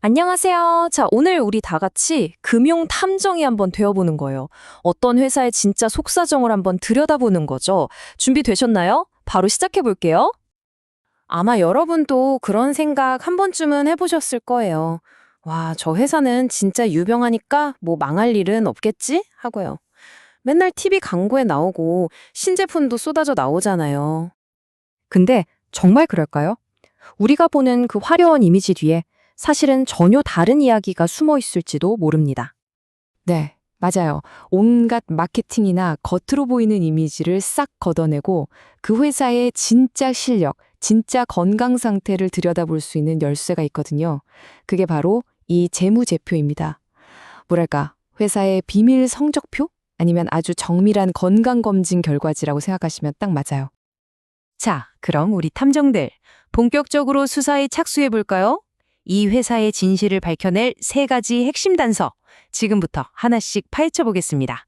안녕하세요. 자, 오늘 우리 다 같이 금융 탐정이 한번 되어보는 거예요. 어떤 회사의 진짜 속사정을 한번 들여다보는 거죠. 준비되셨나요? 바로 시작해 볼게요. 아마 여러분도 그런 생각 한 번쯤은 해보셨을 거예요. 와, 저 회사는 진짜 유명하니까 뭐 망할 일은 없겠지? 하고요. 맨날 TV 광고에 나오고 신제품도 쏟아져 나오잖아요. 근데 정말 그럴까요? 우리가 보는 그 화려한 이미지 뒤에 사실은 전혀 다른 이야기가 숨어 있을지도 모릅니다. 네, 맞아요. 온갖 마케팅이나 겉으로 보이는 이미지를 싹 걷어내고 그 회사의 진짜 실력, 진짜 건강 상태를 들여다볼 수 있는 열쇠가 있거든요. 그게 바로 이 재무제표입니다. 뭐랄까, 회사의 비밀 성적표? 아니면 아주 정밀한 건강검진 결과지라고 생각하시면 딱 맞아요. 자, 그럼 우리 탐정들, 본격적으로 수사에 착수해 볼까요? 이 회사의 진실을 밝혀낼 세 가지 핵심 단서, 지금부터 하나씩 파헤쳐 보겠습니다.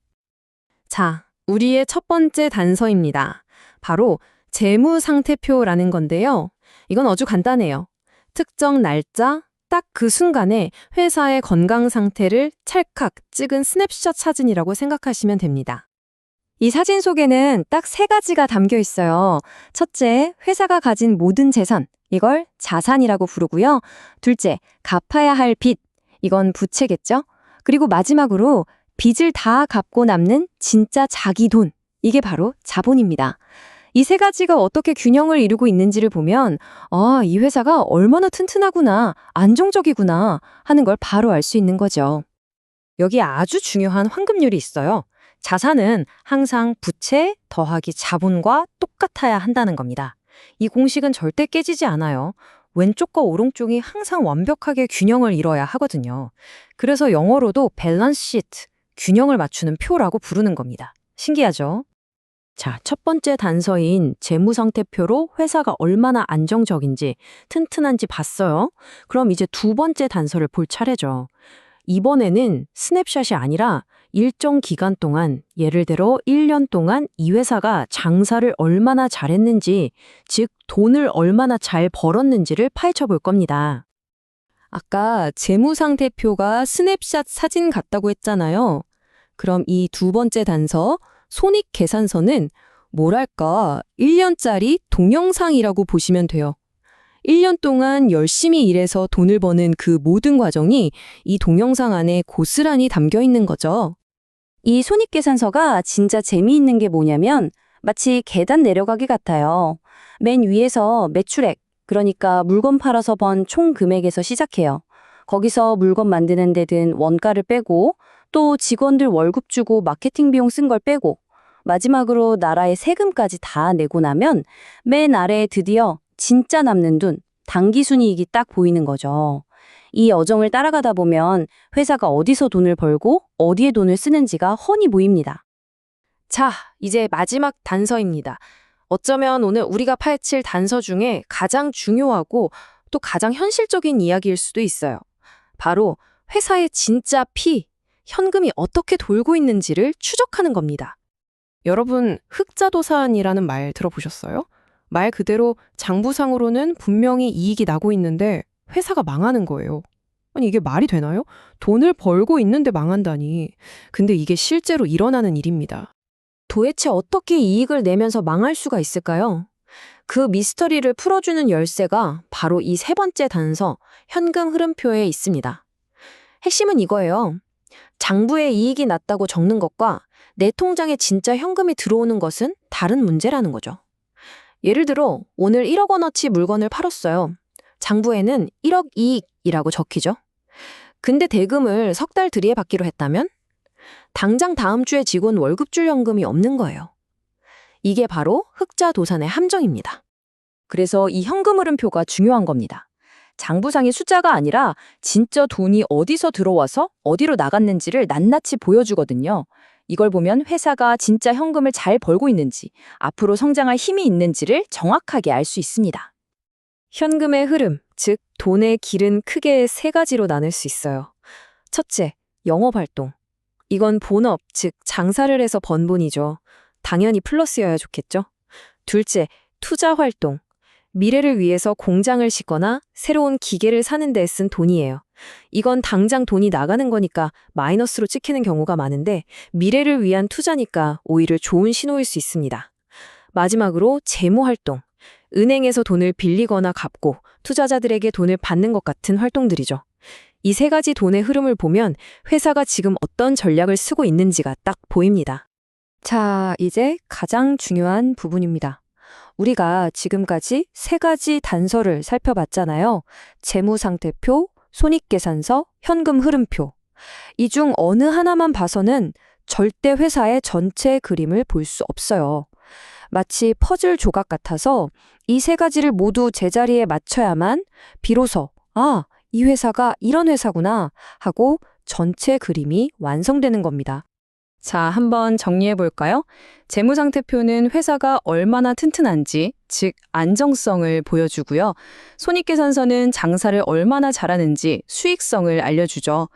자, 우리의 첫 번째 단서입니다. 바로 재무상태표라는 건데요. 이건 아주 간단해요. 특정 날짜, 딱 그 순간에 회사의 건강 상태를 찰칵 찍은 스냅샷 사진이라고 생각하시면 됩니다. 이 사진 속에는 딱 세 가지가 담겨 있어요. 첫째, 회사가 가진 모든 재산. 이걸 자산이라고 부르고요. 둘째, 갚아야 할 빚. 이건 부채겠죠? 그리고 마지막으로 빚을 다 갚고 남는 진짜 자기 돈. 이게 바로 자본입니다. 이 세 가지가 어떻게 균형을 이루고 있는지를 보면, 아, 이 회사가 얼마나 튼튼하구나, 안정적이구나 하는 걸 바로 알 수 있는 거죠. 여기 아주 중요한 황금률이 있어요. 자산은 항상 부채 더하기 자본과 똑같아야 한다는 겁니다. 이 공식은 절대 깨지지 않아요. 왼쪽과 오른쪽이 항상 완벽하게 균형을 이뤄야 하거든요. 그래서 영어로도 밸런스 시트, 균형을 맞추는 표라고 부르는 겁니다. 신기하죠? 자, 첫 번째 단서인 재무상태표로 회사가 얼마나 안정적인지, 튼튼한지 봤어요. 그럼 이제 두 번째 단서를 볼 차례죠. 이번에는 스냅샷이 아니라 일정 기간 동안, 예를 들어 1년 동안 이 회사가 장사를 얼마나 잘했는지, 즉 돈을 얼마나 잘 벌었는지를 파헤쳐 볼 겁니다. 아까 재무상태표가 스냅샷 사진 같다고 했잖아요. 그럼 이 두 번째 단서, 손익 계산서는 뭐랄까 1년짜리 동영상이라고 보시면 돼요. 1년 동안 열심히 일해서 돈을 버는 그 모든 과정이 이 동영상 안에 고스란히 담겨 있는 거죠. 이 손익계산서가 진짜 재미있는 게 뭐냐면 마치 계단 내려가기 같아요. 맨 위에서 매출액, 그러니까 물건 팔아서 번 총 금액에서 시작해요. 거기서 물건 만드는 데든 원가를 빼고 또 직원들 월급 주고 마케팅 비용 쓴 걸 빼고 마지막으로 나라의 세금까지 다 내고 나면 맨 아래에 드디어 진짜 남는 돈, 단기 순이익이 딱 보이는 거죠. 이 여정을 따라가다 보면 회사가 어디서 돈을 벌고 어디에 돈을 쓰는지가 훤히 보입니다. 자, 이제 마지막 단서입니다. 어쩌면 오늘 우리가 파헤칠 단서 중에 가장 중요하고 또 가장 현실적인 이야기일 수도 있어요. 바로 회사의 진짜 피, 현금이 어떻게 돌고 있는지를 추적하는 겁니다. 여러분, 흑자도산이라는 말 들어보셨어요? 말 그대로 장부상으로는 분명히 이익이 나고 있는데 회사가 망하는 거예요. 아니, 이게 말이 되나요? 돈을 벌고 있는데 망한다니. 근데 이게 실제로 일어나는 일입니다. 도대체 어떻게 이익을 내면서 망할 수가 있을까요? 그 미스터리를 풀어주는 열쇠가 바로 이 세 번째 단서, 현금 흐름표에 있습니다. 핵심은 이거예요. 장부에 이익이 났다고 적는 것과 내 통장에 진짜 현금이 들어오는 것은 다른 문제라는 거죠. 예를 들어 오늘 1억 원어치 물건을 팔았어요. 장부에는 1억 이익이라고 적히죠. 근데 대금을 석 달 들이에 받기로 했다면 당장 다음 주에 직원 월급 줄 현금이 없는 거예요. 이게 바로 흑자 도산의 함정입니다. 그래서 이 현금 흐름표가 중요한 겁니다. 장부상의 숫자가 아니라 진짜 돈이 어디서 들어와서 어디로 나갔는지를 낱낱이 보여주거든요. 이걸 보면 회사가 진짜 현금을 잘 벌고 있는지, 앞으로 성장할 힘이 있는지를 정확하게 알 수 있습니다. 현금의 흐름, 즉 돈의 길은 크게 세 가지로 나눌 수 있어요. 첫째, 영업 활동. 이건 본업, 즉 장사를 해서 번 돈이죠. 당연히 플러스여야 좋겠죠. 둘째, 투자 활동. 미래를 위해서 공장을 짓거나 새로운 기계를 사는 데 쓴 돈이에요. 이건 당장 돈이 나가는 거니까 마이너스로 찍히는 경우가 많은데 미래를 위한 투자니까 오히려 좋은 신호일 수 있습니다. 마지막으로 재무 활동. 은행에서 돈을 빌리거나 갚고 투자자들에게 돈을 받는 것 같은 활동들이죠. 이 세 가지 돈의 흐름을 보면 회사가 지금 어떤 전략을 쓰고 있는지가 딱 보입니다. 자, 이제 가장 중요한 부분입니다. 우리가 지금까지 세 가지 단서를 살펴봤잖아요. 재무상태표, 손익계산서, 현금 흐름표. 이 중 어느 하나만 봐서는 절대 회사의 전체 그림을 볼 수 없어요. 마치 퍼즐 조각 같아서 이 세 가지를 모두 제자리에 맞춰야만 비로소 아, 이 회사가 이런 회사구나 하고 전체 그림이 완성되는 겁니다. 자, 한번 정리해 볼까요? 재무상태표는 회사가 얼마나 튼튼한지, 즉 안정성을 보여주고요. 손익계산서는 장사를 얼마나 잘하는지 수익성을 알려주죠.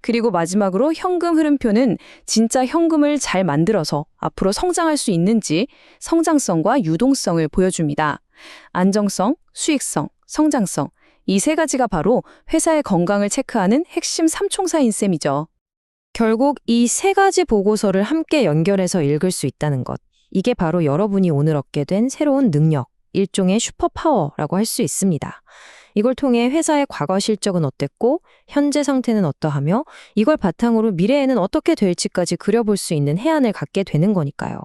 그리고 마지막으로 현금 흐름표는 진짜 현금을 잘 만들어서 앞으로 성장할 수 있는지 성장성과 유동성을 보여줍니다. 안정성, 수익성, 성장성. 이 세 가지가 바로 회사의 건강을 체크하는 핵심 삼총사인 셈이죠. 결국 이 세 가지 보고서를 함께 연결해서 읽을 수 있다는 것. 이게 바로 여러분이 오늘 얻게 된 새로운 능력, 일종의 슈퍼파워라고 할 수 있습니다. 이걸 통해 회사의 과거 실적은 어땠고, 현재 상태는 어떠하며, 이걸 바탕으로 미래에는 어떻게 될지까지 그려볼 수 있는 해안을 갖게 되는 거니까요.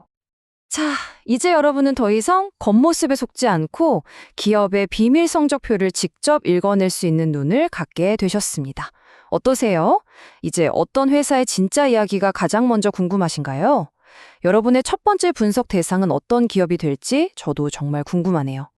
자, 이제 여러분은 더 이상 겉모습에 속지 않고 기업의 비밀 성적표를 직접 읽어낼 수 있는 눈을 갖게 되셨습니다. 어떠세요? 이제 어떤 회사의 진짜 이야기가 가장 먼저 궁금하신가요? 여러분의 첫 번째 분석 대상은 어떤 기업이 될지 저도 정말 궁금하네요.